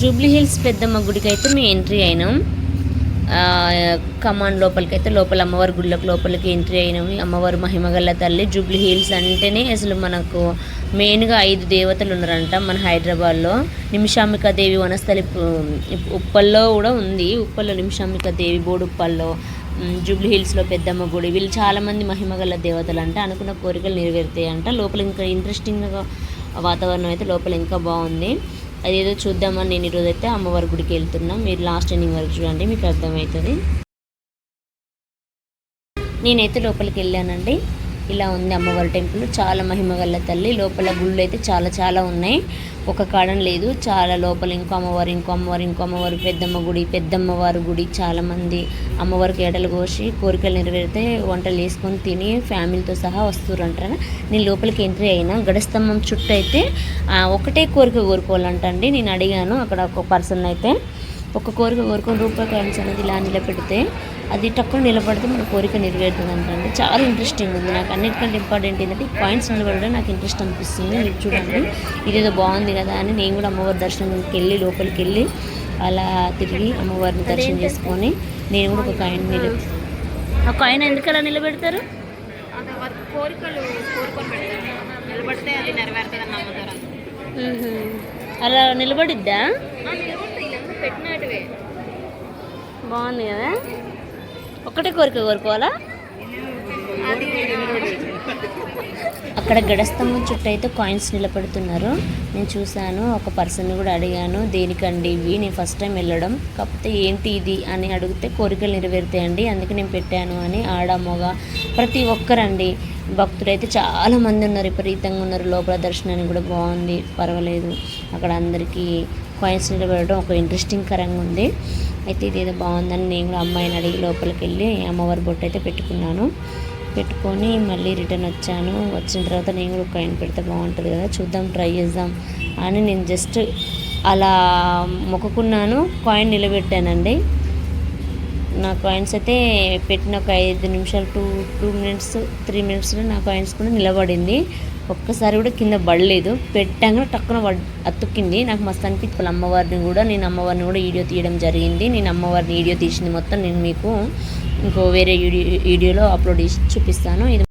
Jubilee hills పెద్దమ్మ గుడికి అయితే మేము ఎంట్రీ అయినాం. కమాండ్ లోపలికి అయితే లోపల అమ్మవారి గుళ్ళకి లోపలికి ఎంట్రీ అయినాము అమ్మవారు మహిమగల్ల తల్లి జూబ్లీ హిల్స్ అంటేనే అసలు మనకు మెయిన్గా ఐదు దేవతలు ఉన్నారంట మన హైదరాబాద్లో. నిమిషాంబిక దేవి వనస్థలి ఉప్పల్లో కూడా ఉంది. ఉప్పల్లో నిమిషాంబిక దేవి బోడుప్పల్లో జూబ్లీ హిల్స్లో పెద్దమ్మ గుడి. వీళ్ళు చాలామంది మహిమగల దేవతలు అంట అనుకున్న కోరికలు నెరవేరుతాయి అంట లోపల ఇంకా ఇంట్రెస్టింగ్గా వాతావరణం అయితే లోపల ఇంకా బాగుంది. అదేదో చూద్దామని నేను ఈరోజు అయితే అమ్మవారి గుడికి వెళ్తున్నా. మీరు లాస్ట్ ఎండింగ్ వరకు చూడండి మీకు అర్థమవుతుంది. నేనైతే లోపలికి వెళ్ళానండి. ఇలా ఉంది అమ్మవారి టెంపుల్. చాలా మహిమ మహిమగల తల్లి. లోపల గుళ్ళు అయితే చాలా చాలా ఉన్నాయి. ఒక కాడం లేదు. చాలా లోపల ఇంకో అమ్మవారు ఇంకో అమ్మవారు ఇంకో అమ్మవారు పెద్దమ్మ గుడి పెద్దమ్మవారి గుడి. చాలామంది అమ్మవారికి ఏటలు కోసి కోరికలు నెరవేరితే వంటలు వేసుకొని తిని ఫ్యామిలీతో సహా వస్తురంటారు నేను లోపలికి ఎంట్రీ అయినా గడస్తంభం చుట్టూ అయితే ఒకటే కోరిక కోరుకోవాలంటండి. నేను అడిగాను. అక్కడ ఒక పర్సన్ అయితే ఒక కోరిక కోరుకొని రూపాయి కాయిన్స్ అనేది ఇలా నిలబెడితే అది టక్కున నిలబడితే మన కోరిక నెరవేరుతుంది అంటండి చాలా ఇంట్రెస్టింగ్ ఉంది. నాకు అన్నిటికంటే ఇంపార్టెంట్ ఏంటంటే ఈ కాయిన్స్ నిలబడడం నాకు ఇంట్రెస్ట్ అనిపిస్తుంది. మీరు చూడండి. ఇదేదో బాగుంది కదా అని నేను కూడా అమ్మవారి దర్శనంకి వెళ్ళి లోపలికి వెళ్ళి అలా తిరిగి అమ్మవారిని దర్శనం చేసుకొని నేను కూడా ఒక కాయిన్ నిల ఆ. కాయిన్ ఎందుకు అలా నిలబెడతారు? అది వారి కోరికలు కోరుకొని పెడతారు. నిలబడితే అది నెరవేరుతుందని నమ్ముతారు. అలా నిలబడిద్దా? పెట్టినట్టువే. బాగుంది కదా? ఒకటే కోరిక కోరుకోవాలా? అక్కడ గడస్తంభం చుట్టూ అయితే కాయిన్స్ నిలబెడుతున్నారు. నేను చూశాను ఒక పర్సన్ కూడా అడిగాను దేనికండి ఇవి? నేను ఫస్ట్ టైం వెళ్ళడం. కాకపోతే ఏంటి ఇది? అని అడిగితే కోరికలు నెరవేరుతాయండి. అందుకే నేను పెట్టాను అని ఆడ మగ ప్రతి ఒక్కరండి. భక్తులైతే చాలా మంది ఉన్నారు. విపరీతంగా ఉన్నారు. లోపల దర్శనానికి కూడా బాగుంది. పర్వాలేదు. అక్కడ అందరికీ కాయిన్స్ నిలబెట్టడం ఒక ఇంట్రెస్టింగ్ కరంగా ఉంది. అయితే ఇదేదో బాగుందని నేను కూడా అమ్మాయిని అడిగి లోపలికి వెళ్ళి అమ్మవారి బొట్టు అయితే పెట్టుకున్నాను. పెట్టుకొని మళ్ళీ రిటర్న్ వచ్చాను. వచ్చిన తర్వాత నేను కూడా ఒక కాయిన్ పెడితే బాగుంటుంది కదా చూద్దాం ట్రై చేద్దాం అని నేను జస్ట్ అలా మొక్కుకున్నాను. కాయిన్ నిలబెట్టానండి. నా కాయిన్స్ అయితే పెట్టిన ఒక ఐదు నిమిషాలు టూ టూ మినిట్స్ త్రీ మినిట్స్లో నా కాయిన్స్ కూడా నిలబడింది. ఒక్కసారి కూడా కింద పడలేదు. పెట్టాక టక్కున పడ్ అతుక్కింది. నాకు మస్తు అనిపించుకోవాలి అమ్మవారిని కూడా. నేను అమ్మవారిని కూడా వీడియో తీయడం జరిగింది. నేను అమ్మవారిని వీడియో తీసింది మొత్తం నేను మీకు ఇంకో వేరే వీడియో వీడియోలో అప్లోడ్ చేసి చూపిస్తాను. ఇది